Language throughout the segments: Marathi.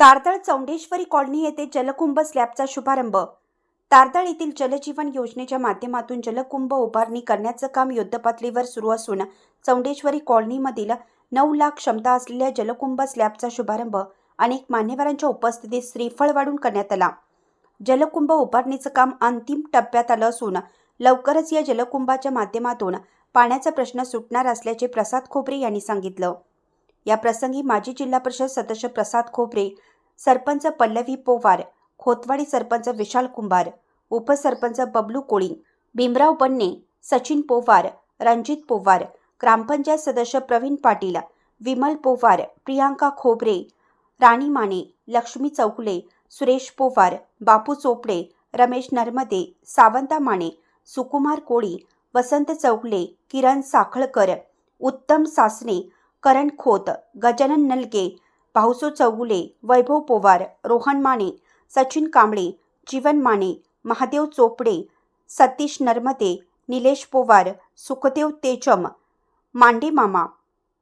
तारदळ चौंडेश्वरी कॉलनी येथे जलकुंभ स्लॅबचा शुभारंभ. तारदळ येथील जलजीवन योजनेच्या माध्यमातून जलकुंभ उभारणी करण्याचं काम युद्धपातळीवर सुरू असून चौंडेश्वरी कॉलनीमधील नऊ लाख क्षमता असलेल्या जलकुंभ स्लॅबचा शुभारंभ अनेक मान्यवरांच्या उपस्थितीत श्रीफळ वाढून करण्यात आला. जलकुंभ उभारणीचं काम अंतिम टप्प्यात आलं असून लवकरच या जलकुंभाच्या माध्यमातून पाण्याचा प्रश्न सुटणार असल्याचे प्रसाद खोबरे यांनी सांगितलं. या प्रसंगी माजी जिल्हा परिषद सदस्य प्रसाद खोबरे सरपंच पल्लवी पोवार खोतवाडी सरपंच विशाल कुंभार उपसरपंच बबलू कोळी भीमराव बन्ने सचिन पोवार रणजित पोवार ग्रामपंचायत सदस्य प्रवीण पाटील विमल पोवार प्रियांका खोबरे राणी माने लक्ष्मी चौगुले सुरेश पोवार बापू चोपडे रमेश नर्मदे सावंता माने सुकुमार कोळी वसंत चौगले किरण साखळकर उत्तम सासने करण खोत गजानन नलगे भाऊसो चौगुले वैभव पोवार रोहन माने सचिन कांबळे जीवन माने महादेव चोपडे सतीश नर्मदे निलेश पोवार सुखदेव तेजम मांडे मामा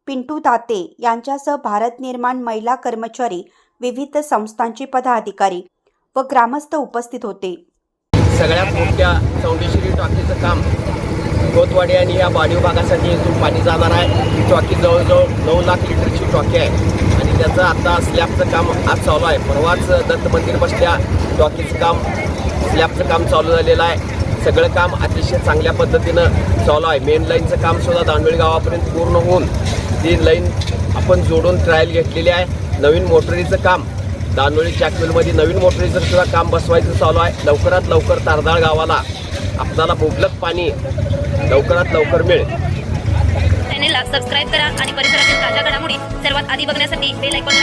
पिंटू दाते यांच्यासह भारत निर्माण महिला कर्मचारी विविध संस्थांचे पदाधिकारी व ग्रामस्थ उपस्थित होते. सगळ्यात मोठ्या चौंडेश्वरी टाकीचं काम कोतवाडी आणि या वाढीव भागासाठी इथून पाणी जाणार आहे. ही टॉकी जवळजवळ नऊ लाख लिटरची टॉकी आहे. आणि त्याचं आता स्लॅबचं काम आज चालू आहे. परवाच दत्त मंदिर बसल्या टॉकीचं काम स्लॅबचं काम चालू झालेलं आहे. सगळं काम अतिशय चांगल्या पद्धतीनं चालू आहे. मेन लाईनचं काम सुद्धा दांडोळी गावापर्यंत पूर्ण होऊन ती लाईन आपण जोडून ट्रायल घेतलेली आहे. नवीन मोटरीचं काम दांडोळी चॅकवेलमध्ये नवीन मोटरीचं सुद्धा काम बसवायचं चालू आहे. लवकरात लवकर तारदाळ गावाला आपल्याला मुबलक पाणी लवकरात लवकर मिळेल. चॅनेलला सबस्क्राईब करा आणि परिसरातील ताज्या घडामोडी सर्वात आधी बघण्यासाठी बेल ऐकून